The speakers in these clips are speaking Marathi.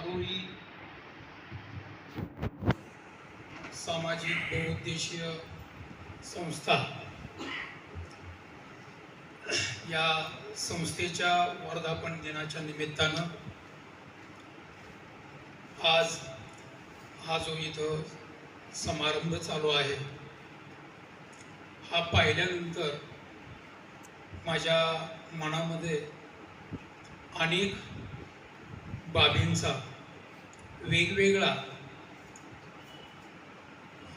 आरोही सामाजिक बहुउद्देशीय संस्था. या संस्थेच्या वर्धापन दिनाच्या निमित्तानं आज हा जो इथं समारंभ चालू आहे हा पाहिल्यानंतर माझ्या मनामध्ये अनेक बाबींचा वेगवेगळा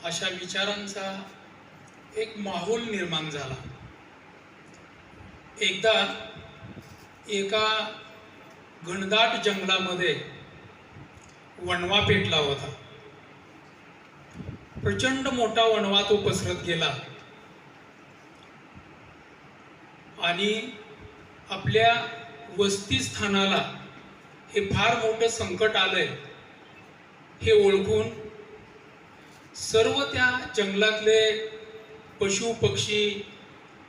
अशा विचारांचा एक माहोल निर्माण झाला. एकदा एका घनदाट जंगलामध्ये वणवा पेटला होता. प्रचंड मोठा वणवा तो पसरत गेला. आणि आपल्या वस्तीस्थानाला हे फार मोठं संकट आलंय. हे ओळखून सर्व त्या जंगलातले पशु पक्षी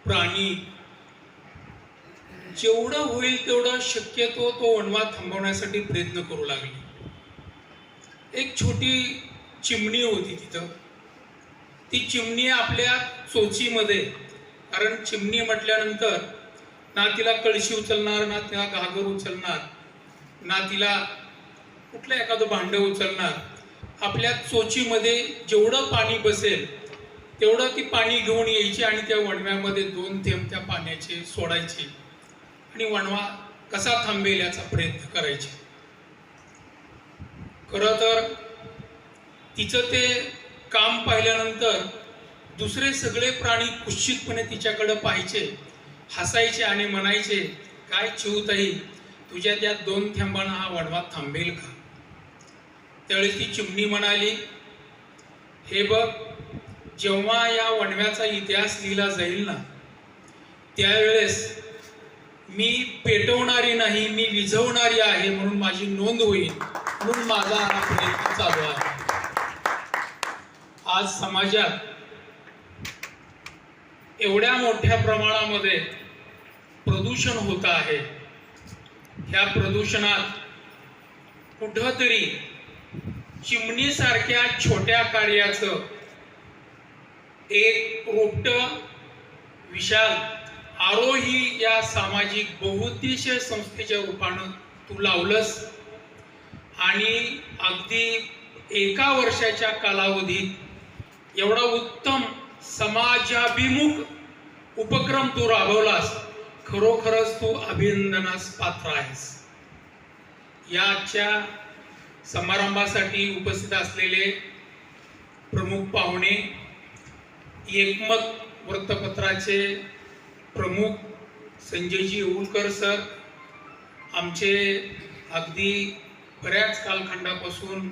प्राणी जेवढं होईल तेवढं शक्यतो तो वणवा थांबवण्यासाठी प्रयत्न करू लागले. एक छोटी चिमणी होती तिथं. ती चिमणी आपल्या चोचीमध्ये कारण चिमणी म्हटल्यानंतर ना तिला कळशी उचलणार ना तिला घागर उचलणार ना तिला कुठलं एखादं भांडं उचलणार आपल्या चोचीमध्ये जेवढं पाणी बसेल तेवढं ती पाणी घेऊन यायची आणि त्या वणव्यामध्ये दोन थेंब त्या पाण्याचे सोडायचे आणि वणवा कसा थांबेल याचा प्रयत्न करायचे. खरं तर तिचं ते काम पाहिल्यानंतर दुसरे सगळे प्राणी कुश्चितपणे तिच्याकडं पाहायचे हसायचे आणि म्हणायचे काय चिवताई तुझ्या त्या दोन थेंबांना हा वणवा थांबेल का? त्यावेळेस ती चिमणी म्हणाली हे बघ जेव्हा या वणव्याचा इतिहास लिहिला जाईल ना त्यावेळेस मी पेटवणारी नाही मी विझवणारी आहे म्हणून माझी नोंद होईल म्हणून माझा हा प्रयत्न चालू आहे. आज समाजात एवढ्या मोठ्या प्रमाणामध्ये प्रदूषण होत आहे. ह्या प्रदूषणात कुठंतरी चिमणीसारख्या छोट्या कार्याचं एक रोपट विशाल आरोही या सामाजिक बहुउद्देशीय संस्थेच्या रूपानं तू लावलंस. आणि अगदी एका वर्षाच्या कालावधीत एवढा उत्तम समाजाभिमुख उपक्रम तू राबवलास खरोखरच तू अभिनंदनास पात्र आहेस. याच्या समारंभासाठी उपस्थित असलेले प्रमुख पाहुणे एकमत वृत्तपत्राचे प्रमुख संजयजी उलकर सर आमचे अगदी बऱ्याच कालखंडापासून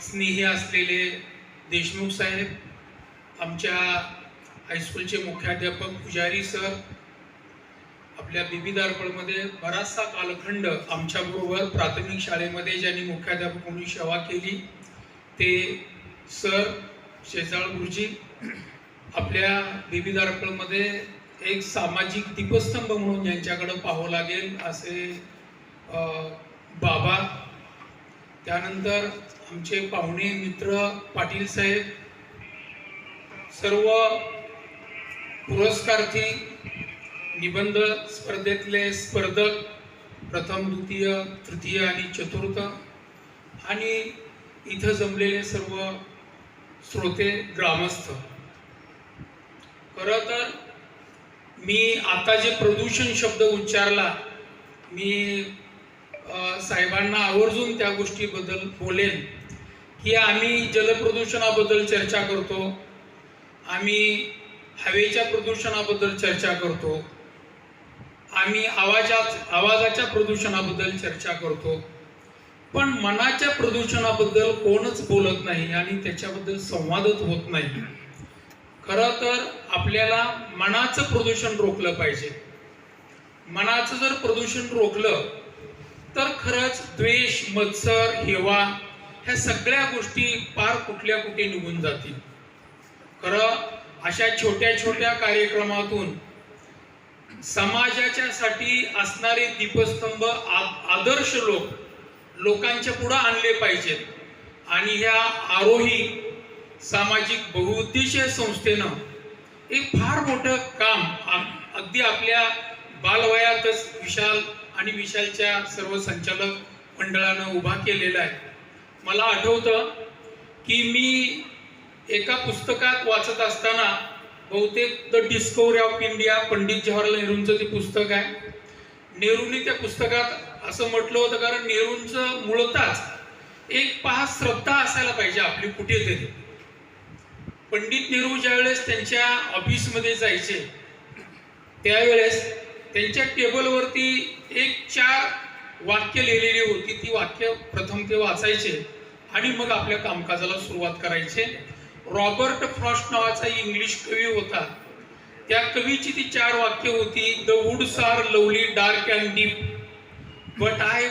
स्नेही असलेले देशमुख साहेब आमच्या हायस्कूलचे मुख्याध्यापक पुजारी सर आपल्या बिबीदारपळमध्ये बराचसा कालखंड आमच्याबरोबर प्राथमिक शाळेमध्ये ज्यांनी मुख्याध्यापक म्हणून सेवा केली ते सर शेजाळ गुरुजी आपल्या बिबीदारपळमध्ये एक सामाजिक दीपस्तंभ म्हणून ज्यांच्याकडं पाहावं लागेल असे बाबा. त्यानंतर आमचे पाहुणे मित्र पाटील साहेब सर्व पुरस्कार्थी निबंध स्पर्धेतले स्पर्धक प्रथम द्वितीय तृतीय आणि चतुर्थ. आणि इथं जमलेले सर्व श्रोते ग्रामस्थ. खरं तर मी आता जे प्रदूषण शब्द उच्चारला मी साहेबांना आवर्जून त्या गोष्टीबद्दल बोलेन. की आम्ही जलप्रदूषणाबद्दल चर्चा करतो आम्ही हवेच्या प्रदूषणाबद्दल चर्चा करतो आम्ही आवाजात आवाजाच्या प्रदूषणाबद्दल चर्चा करतो. पण मनाच्या प्रदूषणाबद्दल कोणच बोलत नाही आणि त्याच्याबद्दल संवादच होत नाही. खरं तर आपल्याला मनाचं प्रदूषण रोखलं पाहिजे. मनाचं जर प्रदूषण रोखलं तर खरंच द्वेष मत्सर हेवा ह्या सगळ्या गोष्टी पार कुठल्या कुठे निघून जातील. खरं अशा छोट्या छोट्या कार्यक्रमातून समाजाच्या साठी असणारे दीपस्तंभ आदर्श लोक लोकांच्या पुढं आणले पाहिजेत. आणि ह्या आरोही सामाजिक बहुउद्देशीय संस्थेनं एक फार मोठं काम अगदी आपल्या बालवयातच विशाल आणि विशालच्या सर्व संचालक मंडळानं उभा केलेला आहे. मला आठवतं की मी एका पुस्तकात वाचत असताना बहुतेक the discovery of India Pandit Jawaharlal नेहरूंचं ते पुस्तक आहे. नेहरूंनी त्या पुस्तकात असं म्हटलं होतं कारण नेहरूंचं मुळताच एक पहा श्रद्धा असायला पाहिजे आपली कुठेतरी पंडित नेहरू ज्यावेळेस त्यांच्या ऑफिसमध्ये जायचे त्यावेळेस त्यांच्या टेबलवरती एक चार वाक्य लिहिलेली होती. ती वाक्य प्रथम ते वाचायचे आणि मग आपल्या कामकाजाला सुरुवात करायचे. रॉबर्ट फ्रॉस्ट नावाचा इंग्लिश कवी होता. त्या कवीची ती चार वाक्य होती the woods are lovely dark and deep but I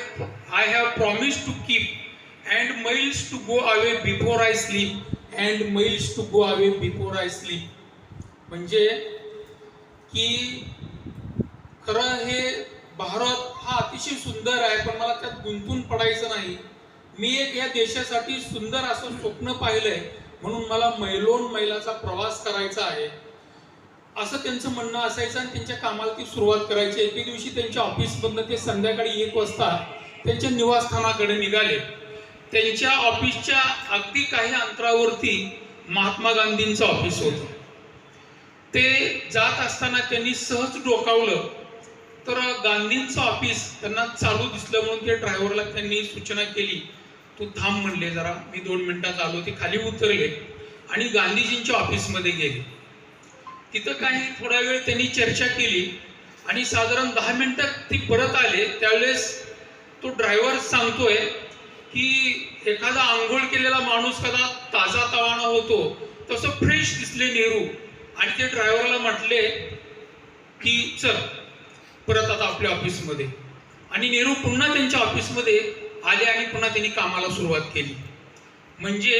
I have promise to keep and miles to go away before I sleep and miles to go away before I sleep म्हणजे की खरं हे भारत हा अतिशय सुंदर आहे पण मला त्यात गुंतून पडायचं नाही. मी एक या देशासाठी सुंदर असं स्वप्न पाहिलंय म्हणून मला मैलोन मैलाचा प्रवास करायचा आहे. असं त्यांचं म्हणणं असायचं आणि त्यांच्या कामाला ती सुरुवात करायची. एके दिवशी त्यांच्या ऑफिसमधनं ते संध्याकाळी एक वाजता त्यांच्या निवासस्थानाकडे निघाले. त्यांच्या ऑफिसच्या अगदी काही अंतरावरती महात्मा गांधींचं ऑफिस होतं. ते जात असताना त्यांनी सहज डोकावलं. तर गांधींचं ऑफिस त्यांना चालू दिसलं म्हणून ते ड्रायव्हरला त्यांनी सूचना केली. तू थांब म्हणले जरा मी दोन मिनिटात आलो ते खाली उतरले आणि गांधीजींच्या ऑफिसमध्ये गेले. तिथं काही थोडा वेळ त्यांनी चर्चा केली आणि साधारण दहा मिनिटात ती परत आले. त्यावेळेस तो ड्रायव्हर सांगतोय की एखादा आंघोळ केलेला माणूस कदा ताजा तवाना होतो तसं फ्रेश दिसले नेहरू. आणि ते ड्रायव्हरला म्हटले की चल परत आता आपल्या ऑफिसमध्ये. आणि नेहरू पुन्हा त्यांच्या ऑफिसमध्ये आले आणि पुन्हा त्यांनी कामाला सुरुवात केली. म्हणजे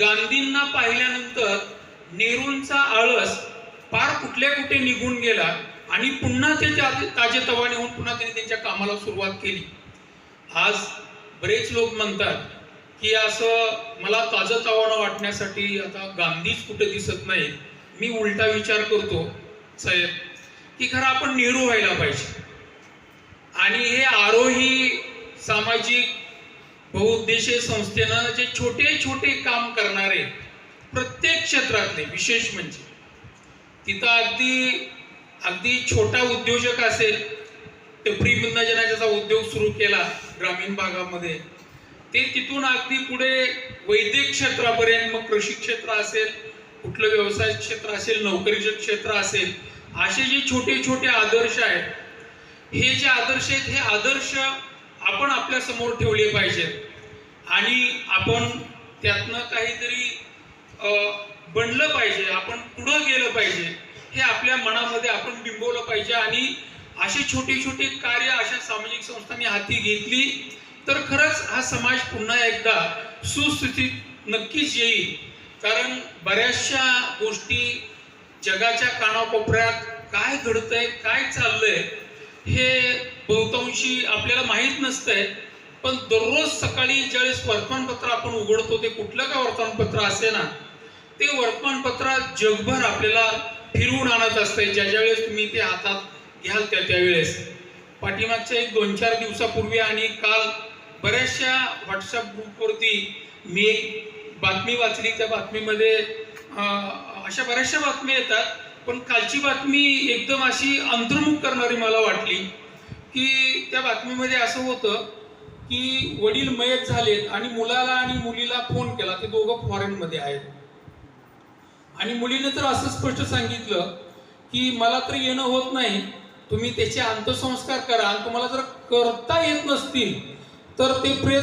गांधींना पाहिल्यानंतर नेहरूंचा आळस पार कुठल्या कुठे निघून गेला आणि पुन्हा ते ताजेतवाने होऊन पुन्हा त्यांनी त्यांच्या कामाला सुरुवात केली. आज बरेच लोक म्हणतात की असं मला ताजतवानं वाटण्यासाठी आता गांधीच कुठे दिसत नाही. मी उलटा विचार करतो साहेब की खरं आपण नेहरू व्हायला पाहिजे. आणि हे आरोही सामाजिक बहुउद्देशीय संस्थेनं जे छोटे छोटे काम करणारे प्रत्येक क्षेत्रातले विशेष म्हणजे तिथं अगदी अगदी छोटा उद्योजक असेल टपरी ज्याचा उद्योग सुरू केला ग्रामीण भागामध्ये ते तिथून अगदी पुढे वैद्यक क्षेत्रापर्यंत मग कृषी क्षेत्र असेल कुठलं व्यवसाय क्षेत्र असेल नोकरीचं क्षेत्र असेल असे जे छोटे छोटे आदर्श आहेत हे जे आदर्श आहेत हे आदर्श आपण आपल्यासमोर ठेवले पाहिजेत. आणि आपण त्यातनं काहीतरी बनलं पाहिजे आपण पुढं गेलं पाहिजे हे आपल्या मनामध्ये आपण बिंबवलं पाहिजे. आणि असे छोटे छोटे कार्य अशा सामाजिक संस्थांनी हाती घेतली तर खरंच हा समाज पुन्हा एकदा सुस्थितीत नक्कीच येईल. कारण बऱ्याचशा गोष्टी जगाच्या कानाकोपऱ्यात काय घडतंय काय चाललंय हे बहुतांशी आपल्याला माहीत नसतंय पण दररोज सकाळी ज्यावेळेस वर्तमानपत्र आपण उघडतो ते कुठलं का वर्तमानपत्र असे ना ते वर्तमानपत्र जगभर आपल्याला फिरवून आणत असतंय. ज्या ज्यावेळेस तुम्ही ते हातात घ्याल त्या त्यावेळेस पाठीमागच्या एक दोन चार दिवसापूर्वी आणि काल बऱ्याचशा व्हॉट्सअप ग्रुपवरती मी एक बातमी वाचली. त्या बातमीमध्ये अशा बऱ्याचशा बातम्या येतात. पण कालची बातमी एकदम अशी अंतर्मुख करणारी मला वाटली की त्या बातमीमध्ये असं होतं की वडील मयत झालेत आणि मुलाला आणि मुलीला फोन केला ते दोघं फॉरेनमध्ये आहेत. आणि मुलीने तर असं स्पष्ट सांगितलं की मला तर येणं होत नाही तुम्ही त्याचे अंत्यसंस्कार करा आणि तुम्हाला जर करता येत नसतील तर ते प्रेत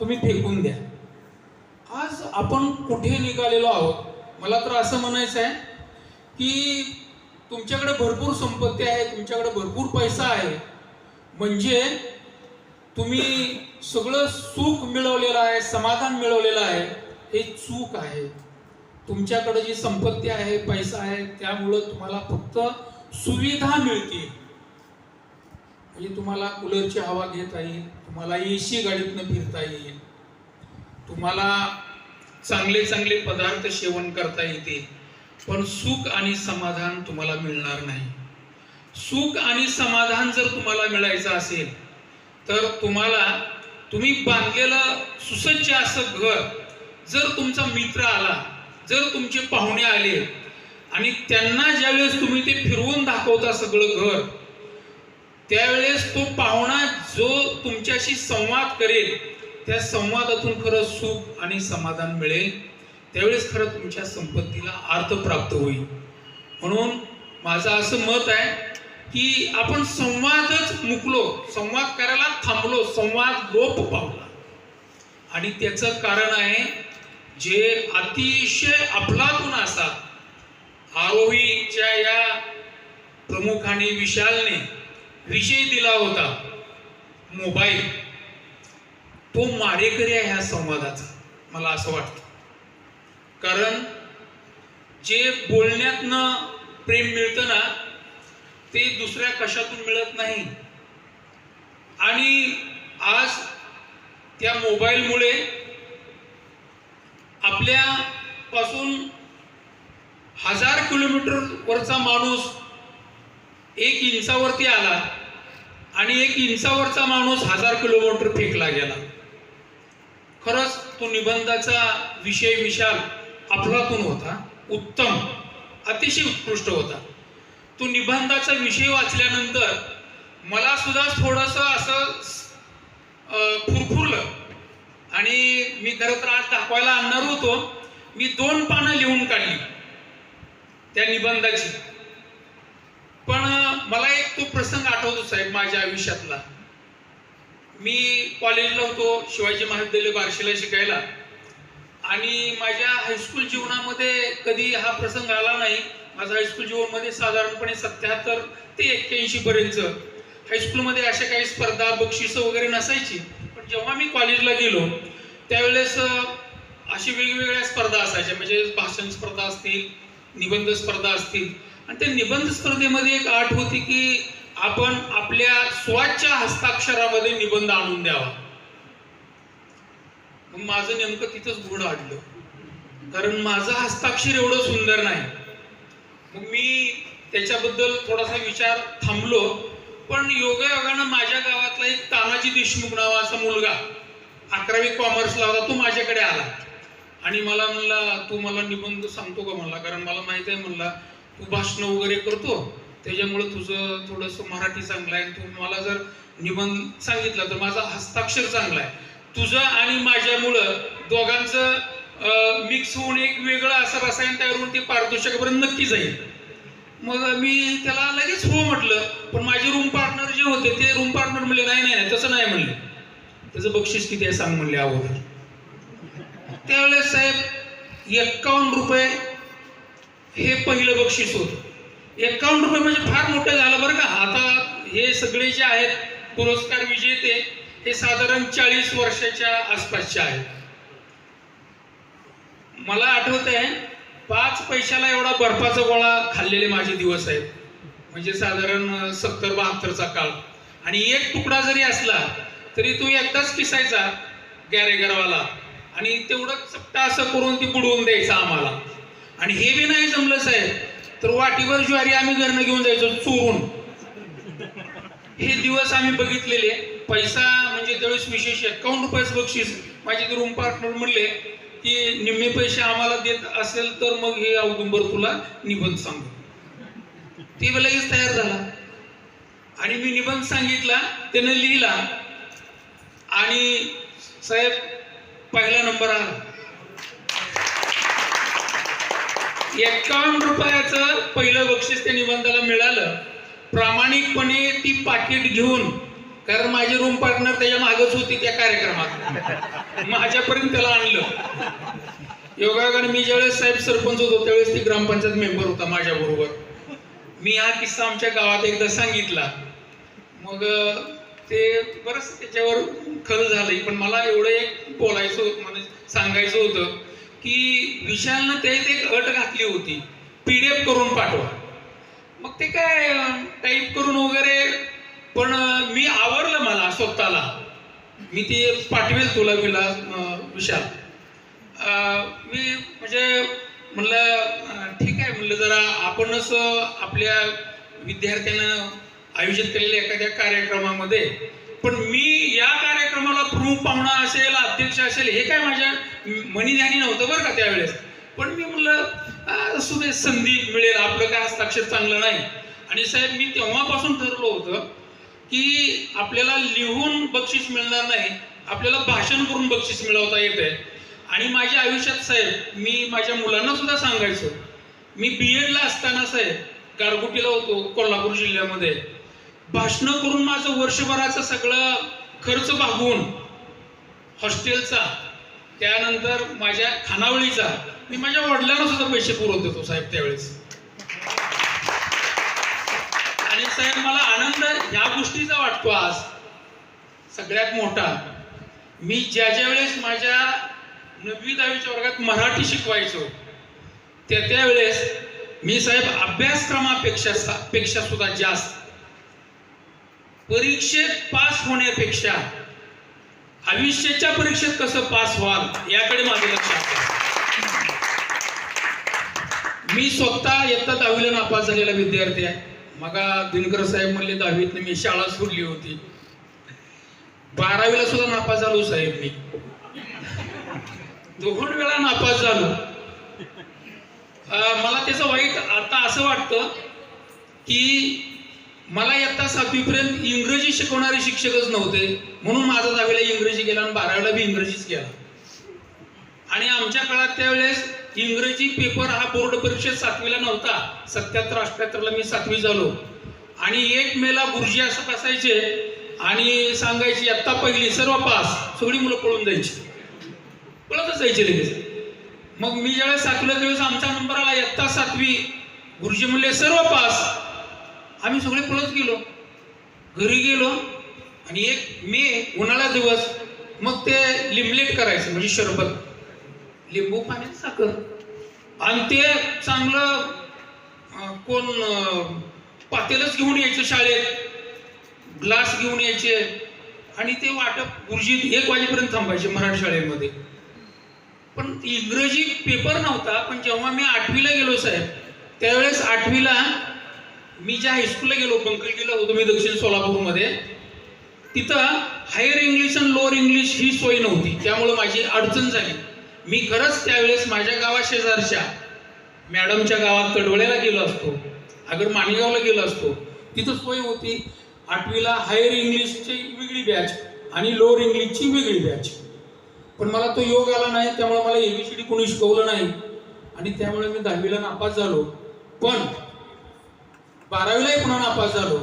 तुम्ही फेकून द्या. आज आपण कुठे निघालेलो आहोत? मला तर असं म्हणायचं आहे की तुमच्याकडे भरपूर संपत्ती आहे तुमच्याकडे भरपूर पैसा आहे. म्हणजे तुम्ही सगळं सुख मिळवलेलं आहे समाधान मिळवलेलं आहे हे चूक आहे. तुमच्याकडे जी संपत्ती आहे पैसा आहे त्यामुळं तुम्हाला फक्त सुविधा मिळतील. म्हणजे तुम्हाला कूलरची हवा घेता येईल तुम्हाला ए सी गाडीतनं फिरता येईल तुम्हाला चांगले चांगले पदार्थ सेवन करता येतील. पण सुख आणि समाधान तुम्हाला मिळणार नाही. सुख आणि समाधान जर तुम्हाला मिळायचं असेल तर तुम्हाला तुम्ही बांधलेलं सुसज्ज असं घर जर तुमचा मित्र आला जर तुमचे पाहुणे आले आणि त्यांना ज्यावेळेस तुम्ही ते फिरवून दाखवता सगळं घर त्यावेळेस तो पाहुणा जो तुमच्याशी संवाद करेल त्या संवादातून खरं सुख आणि समाधान मिळेल. त्यावेळेस खरं तुमच्या संपत्तीला अर्थ प्राप्त होईल. म्हणून माझं असं मत आहे की आपण संवादच मुकलो संवाद करायला थांबलो संवाद लोप पावला. आणि त्याचं कारण आहे जे अतिशय अफलातून असा आरोहीच्या या प्रमुखाने विशालने विषय दिला होता मोबाईल. तो मारेकरी आहे ह्या संवादाचा मला असं वाटतं. कारण जे बोलण्यातनं प्रेम मिळतं ना ते दुसऱ्या कशातून मिळत नाही. आणि आज त्या मोबाईलमुळे आपल्या पासून हजार किलोमीटर वरचा माणूस एक इंचावरती आला आणि एक इंचावरचा माणूस हजार किलोमीटर फेकला गेला. खरंच तो निबंधाचा विषय विशाल. अफलातून होता उत्तम अतिशय उत्कृष्ट होता. तो निबंधाचा विषय वाचल्यानंतर मला सुद्धा थोडस असं फुरफुरलं. आणि मी खरं तर आज दाखवायला आणणार होतो. मी दोन पानं लिहून काढली त्या निबंधाची. पण मला एक तो प्रसंग आठवतो साहेब माझ्या आयुष्यातला. मी कॉलेजला होतो शिवाजी महाविद्यालय बार्शीला शिकायला. आणि माझ्या हायस्कूल जीवनामध्ये कधी हा प्रसंग आला नाही. माझं हायस्कूल जीवनमध्ये साधारणपणे सत्याहत्तर ते एक्क्याऐंशी पर्यंत. हायस्कूलमध्ये अशा काही स्पर्धा बक्षिसं वगैरे नसायची. पण जेव्हा मी कॉलेजला गेलो त्यावेळेस अशी वेगवेगळ्या स्पर्धा असायच्या. म्हणजे भाषण स्पर्धा असतील निबंध स्पर्धा असतील. आणि त्या निबंध स्पर्धेमध्ये एक आठ होती की आपण आपल्या स्वतःच्या हस्ताक्षरामध्ये निबंध आणून द्यावा. मग माझं नेमकं तिथंच गुढ अडलं कारण माझं हस्ताक्षर एवढं सुंदर नाही. मग मी त्याच्याबद्दल थोडासा विचार थांबलो. पण योगायोगानं माझ्या गावातला एक तानाजी देशमुख नावाचा मुलगा अकरावी कॉमर्सला होता तो माझ्याकडे आला. आणि मला म्हणला तू मला निबंध सांगतो का? म्हणला. कारण मला माहीत आहे म्हणला तू भाषण वगैरे करतो. त्याच्यामुळे तुझं थोडंसं मराठी चांगलं आहे. तू मला जर निबंध सांगितलं तर माझा हस्ताक्षर चांगला आहे. तुझं आणि माझ्यामुळं दोघांचं मिक्स होऊन एक वेगळं असं रसायन तयार होऊन ते पारितोषिकापर्यंत नक्की जाईल. मग मी त्याला लगेच हो म्हटलं पण माझे रूम पार्टनर जे होते ते रूम पार्टनर म्हणले नाही नाही नाही तसं नाही म्हणले. त्याचं बक्षीस किती आहे सांग म्हणले अगोदर. त्यावेळेस साहेब एक्कावन्न रुपये हे पहिलं बक्षीस होतं. एक्कावन्न रुपये म्हणजे फार मोठं झालं बरं का. आता हे सगळे जे आहेत पुरस्कार विजेते हे साधारण चाळीस वर्षाच्या आसपासचे आहेत. मला आठवत आहे पाच पैशाला एवढा बर्फाचा गोळा खाल्लेले माझे दिवस आहेत. म्हणजे साधारण सत्तर बहात्तरचा काळ. आणि एक तुकडा जरी असला तरी तो एकदाच पिसायचा गॅरेगरवाला. आणि तेवढं चपटा असं करून ती बुडवून द्यायचा आम्हाला. आणि हे बी नाही जमलं साहेब. तर वाटीवर ज्वारी आम्ही घरनं घेऊन जायचो चोरून. हे दिवस आम्ही बघितलेले. पैसा म्हणजे त्यावेळेस विशेष एकावन्न रुपयाच बक्षीस माझे ते रूम पार्टनर म्हणले की निम्मे पैसे आम्हाला देत असेल तर मग हे औदुंबर तुला निबंध सांगू. ते लगेच तयार झाला. आणि मी निबंध सांगितला त्यानं लिहिला. आणि साहेब पहिला नंबर आला. एकावन्न रुपयाचं पहिलं बक्षीस त्या निबंधाला मिळालं. प्रामाणिकपणे ती पाकिट घेऊन कारण माझी रूम पार्टनर त्याच्या मागच होती त्या कार्यक्रमात. माझ्यापर्यंत त्याला आणलं. योगायोगाने मी ज्यावेळेस साहेब सरपंच होतो त्यावेळेस ती ग्रामपंचायत मेंबर होता माझ्या बरोबर मी हा किस्सा आमच्या गावात एकदा सांगितला. मग ते बरंच त्याच्यावर खरं झालंय पण मला एवढं एक बोलायचं होतं म्हणजे सांगायचं होतं की विशालनं त्यात एक अट घातली होती. पीडीएफ करून पाठवा. मग ते काय टाईप करून वगैरे पण मी आवरलं मला स्वतःला. मी ते पाठवेल तुला विला विशाल. मी म्हणजे म्हणलं ठीक आहे म्हणलं जरा आपणच आपल्या विद्यार्थ्यांना आयोजित केलेल्या एखाद्या कार्यक्रमामध्ये पण मी या कार्यक्रमाला प्रमुख पाहुणा असेल अध्यक्ष असेल हे काय माझ्या मनीध्यानी नव्हतं बरं का त्यावेळेस. पण मी म्हणलं अं, असू दे संधी मिळेल आपलं काय हस्ताक्षर चांगलं नाही. आणि साहेब मी तेव्हापासून ठरलो होतं की आपल्याला लिहून बक्षीस मिळणार नाही आपल्याला भाषण करून बक्षीस मिळवता येते आणि माझ्या आयुष्यात साहेब मी माझ्या मुलांना सुद्धा सांगायचो. मी बी एडला असताना साहेब गारगुटीला होतो कोल्हापूर जिल्ह्यामध्ये. भाषणं करून माझं वर्षभराचा सगळं खर्च भागवून हॉस्टेलचा त्यानंतर माझ्या खानावळीचा मी माझ्या वडिलांना सुद्धा पैसे पुरवत होतो साहेब त्यावेळेस. आणि साहेब मला आनंद ह्या गोष्टीचा वाटतो आज. सगळ्यात मोठा. मी ज्या ज्या वेळेस माझ्या नववी दहावीच्या वर्गात मराठी शिकवायचो त्या त्यावेळेस मी साहेब अभ्यासक्रमापेक्षा पेक्षा सुद्धा जास्त. परीक्षेत पास होण्यापेक्षा आयुष्याच्या परीक्षेत कसं पास व्हाल याकडे माझं लक्ष मी स्वतः इयत्ता दहावीला नापास झालेला विद्यार्थी आहे. मगा दिनकर साहेब म्हणले दहावीत मी शाळा सोडली होती. बारावीला सुद्धा नापास झालो साहेब मी दोन वेळा नापास झालो. मला त्याचं वाईट आता असं वाटतं की मला इयत्ता सातवीपर्यंत इंग्रजी शिकवणारे शिक्षकच नव्हते. म्हणून माझा दहावीला इंग्रजी गेला आणि बारावीला बी इंग्रजीच गेला. आणि आमच्या काळात त्यावेळेस इंग्रजी पेपर हा बोर्ड परीक्षेत सातवीला नव्हता. सत्याहत्तर अठ्याहत्तरला मी सातवी झालो. आणि एक मेला गुरुजी असं बसायचे आणि सांगायची आत्ता पहिली सर्व पास. सगळी मुलं पळून जायची. पळतच जायचे लगेच. मग मी ज्यावेळेस सातवीला त्यावेळेस आमचा नंबर आला इयत्ता सातवी. गुरुजी म्हणले सर्व पास. आम्ही सगळे पळत गेलो. घरी गेलो आणि एक मे उन्हाळा दिवस. मग ते लिमलेट करायचं म्हणजे शरबत. लिंबू पाण्यात साखर. आणि ते चांगलं कोण पातेलच घेऊन यायचं शाळेत. ग्लास घेऊन यायचे. आणि ते वाटप गुरुजी एक वाजेपर्यंत थांबायचे मराठी शाळेमध्ये. पण इंग्रजी पेपर नव्हता पण जेव्हा मी आठवीला गेलो साहेब त्यावेळेस आठवीला मी ज्या हायस्कूलला गेलो बंकलगीला होतो मी दक्षिण सोलापूरमध्ये तिथं हायर इंग्लिश आणि लोअर इंग्लिश ही सोय नव्हती. त्यामुळं माझी अडचण झाली. मी खरंच त्यावेळेस माझ्या गावा शेजारच्या मॅडमच्या गावात तडवळ्याला गेलो असतो अगर माणेगावला गेलो असतो तिथं सोय होती आठवीला हायर इंग्लिशची वेगळी बॅच आणि लोअर इंग्लिशची वेगळी बॅच पण मला तो योग आला नाही त्यामुळे मला एबीसीडी कोणी शिकवलं नाही. आणि त्यामुळे मी दहावीला नापास झालो. पण बारावीलाही पुन्हा नापास झालो.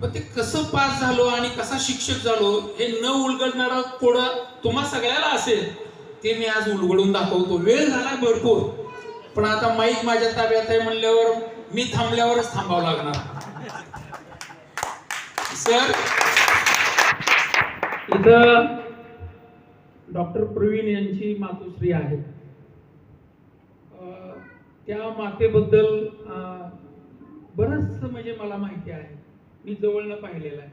पण ते कसं पास झालो आणि कसा शिक्षक झालो हे न उलगडणारा थोडं तुम्हा सगळ्याला असेल. ते मी आज उलगडून दाखवतो. वेळ झाला भरपूर. पण आता माईक माझ्या ताब्यात आहे म्हणल्यावर मी थांबल्यावरच थांबावं लागणार. सर? इथं डॉक्टर प्रवीण यांची मातोश्री आहे. त्या मातेबद्दल बरच बरंच म्हणजे मला माहिती आहे. मी जवळनं पाहिलेलं आहे.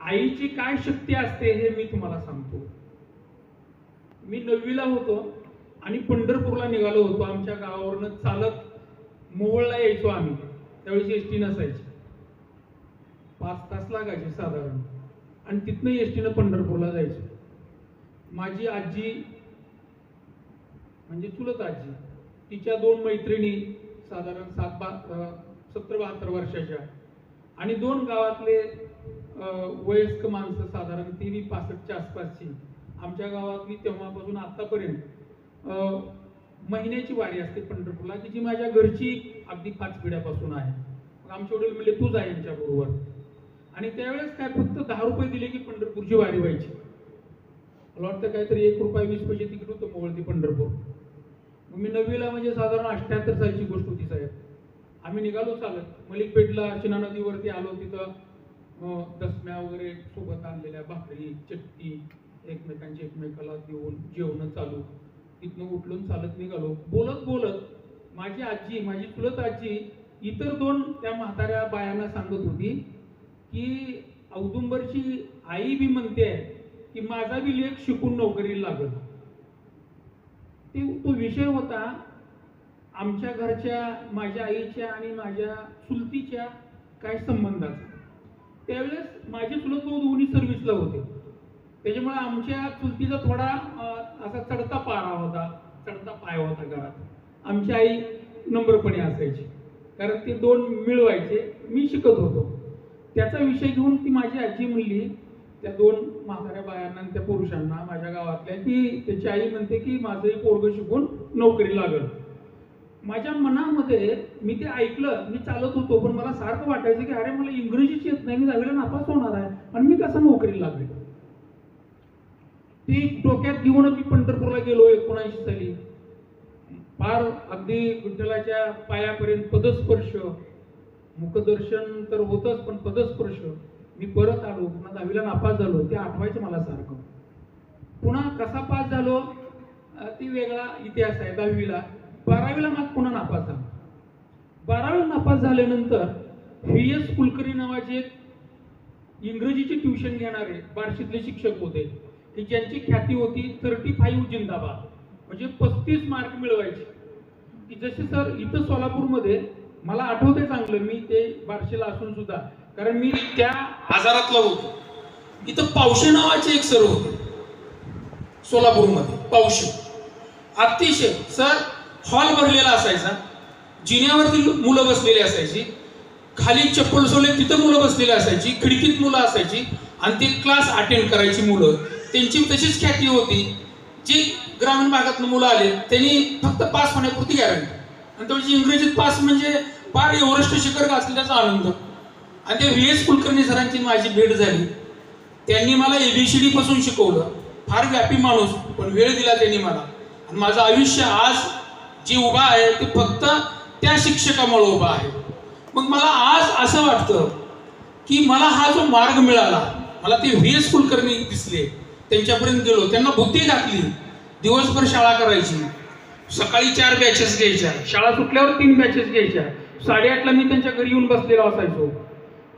आईची काय शक्ती असते हे मी तुम्हाला सांगतो. मी नववीला होतो आणि पंढरपूरला निघालो होतो. आमच्या गावावरनं चालत मोवळला यायचो आम्ही. त्यावेळेस एस टी नसायची. पाच तास लागायचे साधारण. आणि तिथनं एस टीनं पंढरपूरला जायचो. माझी आजी म्हणजे चुलत आजी तिच्या दोन मैत्रिणी साधारण सात बा सत्तर बहात्तर वर्षाच्या आणि दोन गावातले वयस्क माणसं साधारण तेवीस पासष्टच्या आसपासची. आमच्या गावातली तेव्हापासून आतापर्यंत महिन्याची वारी असते पंढरपूरला की जी माझ्या घरची अगदी पाच पिढ्यापासून आहे. मग आमचे वडील म्हणले तू जा यांच्या बरोबर. आणि त्यावेळेस काय फक्त दहा रुपये दिले की पंढरपूरची वारी व्हायची. मला वाटतं काहीतरी एक रुपये वीस पैसे तिकीट होतं मोवळ पंढरपूर. मग मी नववीला म्हणजे साधारण अठ्ठ्याहत्तर सालची गोष्ट होती साहेब. आम्ही निघालो चालत. मलिकपेठला शिना नदीवरती आलो तिथं. दसम्या वगैरे सोबत आणलेल्या भाकरी चटणी एकमेकांची एकमेकाला देऊन जेवण चालू. तिथनं उठलून चालत निघालो. बोलत बोलत माझी आजी माझी चुलत आजी इतर दोन त्या म्हाताऱ्या बायांना सांगत होती की औदुंबरची आई बी म्हणते की माझा बी लेख शिकून नोकरीला लागल. ते तो विषय होता आमच्या घरच्या माझ्या आईच्या आणि माझ्या चुलतीच्या काय संबंधाचा. त्यावेळेस माझे चुलत भाऊ दोन्ही सर्व्हिसला होते. त्याच्यामुळे आमच्या चुलतीचा थोडा असा चढता पारा होता चढता पाय होता घरात. आमची आई नम्रपणे असायची. कारण ते दोन मिळवायचे मी शिकत होतो. त्याचा विषय घेऊन ती माझी आजी म्हणली त्या दोन म्हाताऱ्या बायांना आणि त्या पुरुषांना माझ्या गावातल्या की त्याची आई म्हणते की माझंही पोरग शिकून नोकरी लागल. माझ्या मनामध्ये मी ते ऐकलं मी चालत होतो पण मला सारखं वाटायचं की अरे मला इंग्रजीच येत नाही मी दहावीला नापास होणार आहे. आणि मी कसं नोकरीला लागेल? ती डोक्यात घेऊन मी पंढरपूरला गेलो एकोणऐंशी साली. फार अगदी विठ्ठलाच्या पायापर्यंत पदस्पर्श. मुखदर्शन तर होतच पण पदस्पर्श. मी परत आलो पुन्हा दहावीला नापास झालो ते आठवायचं मला सारखं. पुन्हा कसा पास झालो? ती वेगळा इतिहास आहे दहावीला. बारावीला मग पुन्हा नापास झालो. बारावीला नापास झाल्यानंतर व्ही एस कुलकर्णी नावाचे एक इंग्रजीची ट्युशन घेणारे बार्शीतले शिक्षक होते. की ज्यांची ख्याती होती थर्टी फाईव्ह जिंदाबाद. म्हणजे पस्तीस मार्क मिळवायचे. की जसे सर इथं सोलापूरमध्ये मला आठवते चांगलं मी ते बारशेला असून सुद्धा. कारण मी त्या आजारातला होतो. इथं पावशे नावाचे एक सर होते. सोलापूरमध्ये पावशे. अतिशय सर हॉल भरलेला असायचा. जिन्यावरती मुलं बसलेली असायची. खाली चप्पल सोले तिथं मुलं बसलेली असायची. खिडकीत मुलं असायची. आणि ते क्लास अटेंड करायची मुलं. त्यांची तशीच ख्याती होती. जी ग्रामीण भागातून मुलं आले त्यांनी फक्त पास होण्यापुरती गॅरंटी आणि त्याची इंग्रजीत पास म्हणजे फार एव्हरेस्ट शिखर गाठल्याचा आनंद. आणि ते व्ही एस कुलकर्णी सरांची माझी भेट झाली. त्यांनी मला एबीसीडी पासून शिकवलं. फार व्यापी माणूस पण वेळ दिला त्यांनी मला. आणि माझं आयुष्य आज जे उभा आहे ते फक्त त्या शिक्षकामुळे उभा आहे. मग मला आज असं वाटतं की मला हा जो मार्ग मिळाला मला ते व्ही एस कुलकर्णी दिसले. त्यांच्यापर्यंत गेलो. त्यांना बुद्धी घातली. दिवसभर शाळा करायची. सकाळी चार बॅचेस घ्यायच्या. शाळा सुटल्यावर तीन बॅचेस घ्यायच्या. साडेआठला मी त्यांच्या घरी येऊन बसलेला असायचो.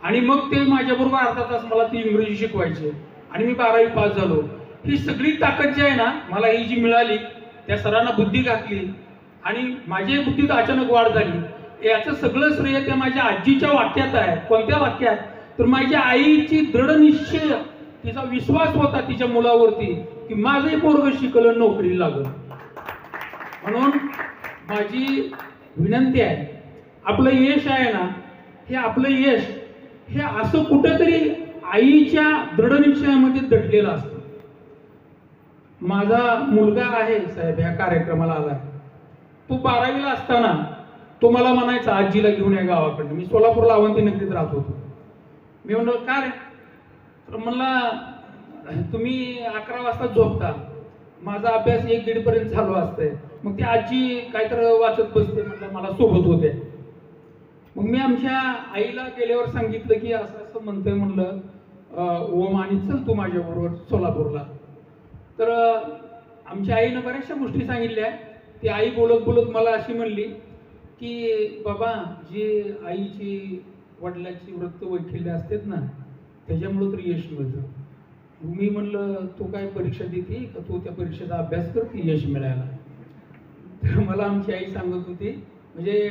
आणि मग ते माझ्याबरोबर अर्धा तास मला ती इंग्रजी शिकवायचे. आणि मी बारावी पास झालो. ही सगळी ताकद जी आहे ना मला ही जी मिळाली त्या सरांना बुद्धी घातली. आणि माझ्या बुद्धीत अचानक वाढ झाली. याचं सगळं श्रेय त्या माझ्या आजीच्या वाक्यात आहे. कोणत्या वाक्यात? तर माझ्या आईची दृढ निश्चय तिचा विश्वास होता तिच्या मुलावरती की माझंही पोरग शिकलं नोकरी लागलं. म्हणून माझी विनंती आहे आपलं यश आहे ना हे आपलं यश हे असं कुठंतरी आईच्या दृढनिश्चयामध्ये दडलेलं असतं. माझा मुलगा आहे साहेब ह्या कार्यक्रमाला आला तो बारावीला असताना तो मला म्हणायचा आजीला घेऊन या गावाकडनं. मी सोलापूरला अवंती नगरीत राहत होतो. मी म्हणलं का रे? तर म्हणला तुम्ही अकरा वाजता झोपता. माझा अभ्यास एक दीड पर्यंत चालू असतंय. मग ती आजी काहीतरी वाचत बसते म्हटलं मला सोबत होते. मग मी आमच्या आईला गेल्यावर सांगितलं की असं असं म्हणतोय म्हणलं ओम आणि चल तू माझ्याबरोबर सोलापूरला. तर आमच्या आईनं बऱ्याचशा गोष्टी सांगितल्या. ती आई बोलत बोलत मला अशी म्हणली की बाबा जी आईची वडिलाची वृत्त वैखिल्य असतात ना त्याच्यामुळं तर यश मिळतं. मी म्हणलं तू काय परीक्षा देते? का तू त्या परीक्षेचा अभ्यास करते यश मिळायला? तर मला आमची आई सांगत होती म्हणजे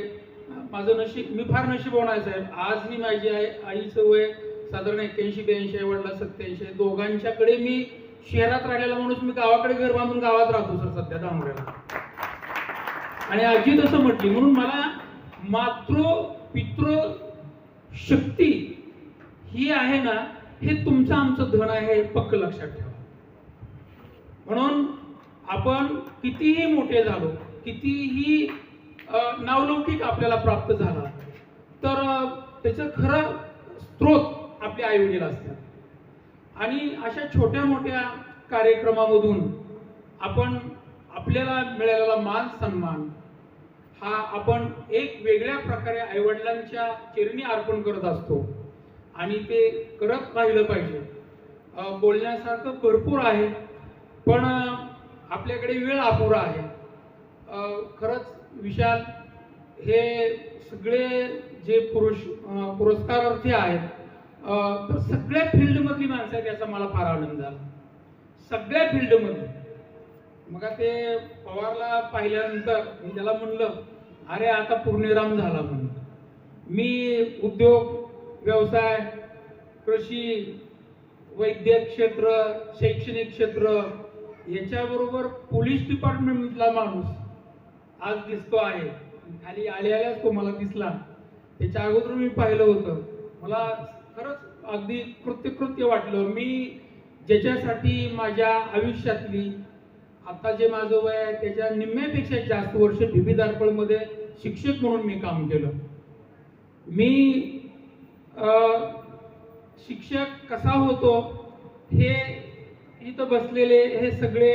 माझं नशीब मी फार नशीब आहे साहेब. आज मी माझी आई आईचं वय साधारण एक्क्याऐंशी ब्याऐंशी आहे वडला सत्याऐंशी आहे. दोघांच्याकडे मी शहरात राहिलेला माणूस मी गावाकडे घर बांधून गावात राहतो सर सध्या दामोऱ्याला आणि आजी तसं म्हटली म्हणून मला मातृ पितृ शक्ती ही आहे ना हे तुमचं आमचं धन आहे हे पक्क लक्षात ठेवा. म्हणून आपण कितीही मोठे झालो कितीही नावलौकिक आपल्याला प्राप्त झाला तर त्याचं खरं स्रोत आपल्या आईवडील असतात. आणि अशा छोट्या मोठ्या कार्यक्रमामधून आपण आपल्याला मिळालेला मान सन्मान हा आपण एक वेगळ्या प्रकारे आईवडिलांच्या चिरणी अर्पण करत असतो. आणि ते करत राहिलं पाहिजे. बोलण्यासारखं भरपूर आहे पण आपल्याकडे वेळ अपुरा आहे. खरंच विशाल हे सगळे जे पुरुष पुरस्कारार्थी आहेत तर सगळ्या फील्डमधली माणसं आहेत याचा मला फार आनंद झाला सगळ्या फील्डमध्ये मग ते पवारला पाहिल्यानंतर मी त्याला म्हणलं अरे आता पूर्णविराम झाला म्हणून. मी उद्योग व्यवसाय कृषी वैद्यक क्षेत्र शैक्षणिक क्षेत्र याच्याबरोबर पोलीस डिपार्टमेंटला माणूस आज दिसतो आहे. खाली आल्यालाच आल्याच तो मला दिसला. त्याच्या अगोदर मी पाहिलं होतं. मला खरंच अगदी कृत्यकृत्य वाटलं. मी ज्याच्यासाठी माझ्या आयुष्यातली आता जे माझं वय आहे त्याच्या निम्म्यापेक्षा जास्त वर्ष भिबी दारपळमध्ये शिक्षक म्हणून मी काम केलं. मी शिक्षक कसा होतो हे इथं बसलेले हे सगळे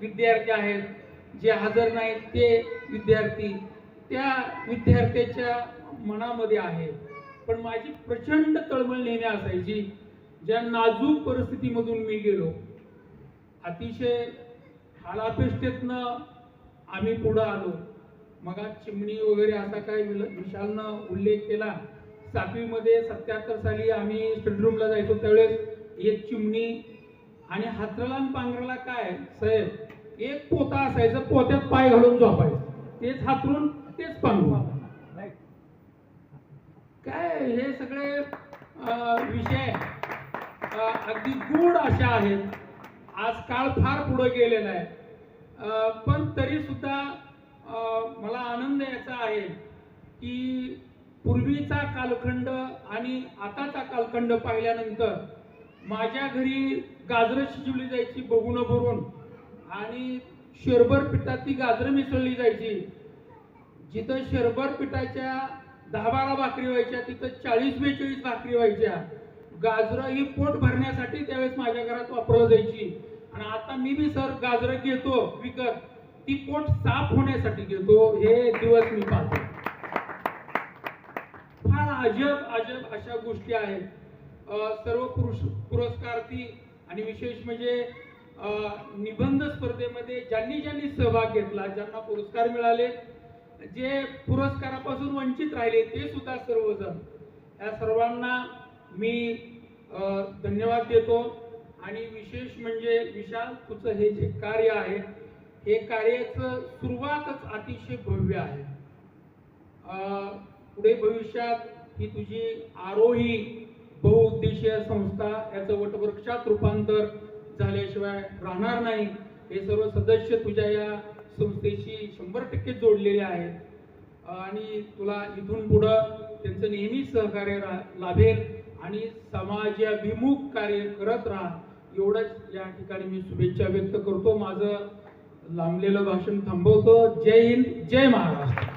विद्यार्थी आहेत जे हजर नाहीत ते विद्यार्थी त्या विद्यार्थ्याच्या मनामध्ये आहे. पण माझी प्रचंड तळमळ नेहमी असायची ज्या नाजूक परिस्थितीमधून मी गेलो. अतिशय हालापेष्टेतनं आम्ही पुढं आलो. मग चिमणी वगैरे असा काही विशालनं उल्लेख केला सातवीमध्ये सत्याहत्तर साली आम्ही स्टडरूमला जायचो. त्यावेळेस एक चिमणी आणि हातराला आणि पांघराला काय? साहेब एक पोता असायचं पोत्यात पाय घालून झोपायचं. तेच हातरून तेच पांघरू काय हे सगळे विषय अगदी गूढ अशा आहेत. आज काळ फार पुढे गेलेला आहे. अं, पण तरी सुद्धा मला आनंद याचा आहे की पूर्वीचा कालखंड आणि आताचा कालखंड पाहिल्यानंतर माझ्या घरी गाजरं शिजवली जायची बघून भरून आणि शरभर पिठात ती गाजरं मिसळली जायची. जिथं शरभर पिठाच्या दहा बारा भाकरी व्हायच्या तिथं चाळीस बेचाळीस भाकरी व्हायच्या. गाजरं ही पोट भरण्यासाठी त्यावेळेस माझ्या घरात वापरलं जायची. आणि आता मी बी सर गाजरं घेतो विकत. ती पोट साफ होण्यासाठी घेतो. हे दिवस मी पाहतो. अजब अजब अशा गोष्टी आहेत. सर्व पुरुष पुरस्कार्थी आणि विशेष म्हणजे निबंध स्पर्धेमध्ये ज्यांनी ज्यांनी सहभाग घेतला ज्यांना पुरस्कार मिळाले जे पुरस्कारापासून वंचित राहिले ते सुद्धा सर्वजण. या सर्वांना मी अं, धन्यवाद देतो. आणि विशेष म्हणजे विशाल तुझं हे जे कार्य आहे हे कार्याचं सुरुवातच अतिशय भव्य आहे. पुढे भविष्यात ही तुझी आरोही बहुउद्देशीय संस्था याचं वटवृक्षात रूपांतर झाल्याशिवाय राहणार नाही. हे सर्व सदस्य तुझ्या या संस्थेशी शंभर टक्के जोडलेले आहेत. आणि तुला इथून पुढं त्यांचं नेहमी सहकार्य रा- लाभेल आणि समाजाभिमुख कार्य करत राहा. एवढंच या ठिकाणी मी शुभेच्छा व्यक्त करतो. माझं लांबलेलं भाषण थांबवतो. जय हिंद जय महाराष्ट्र.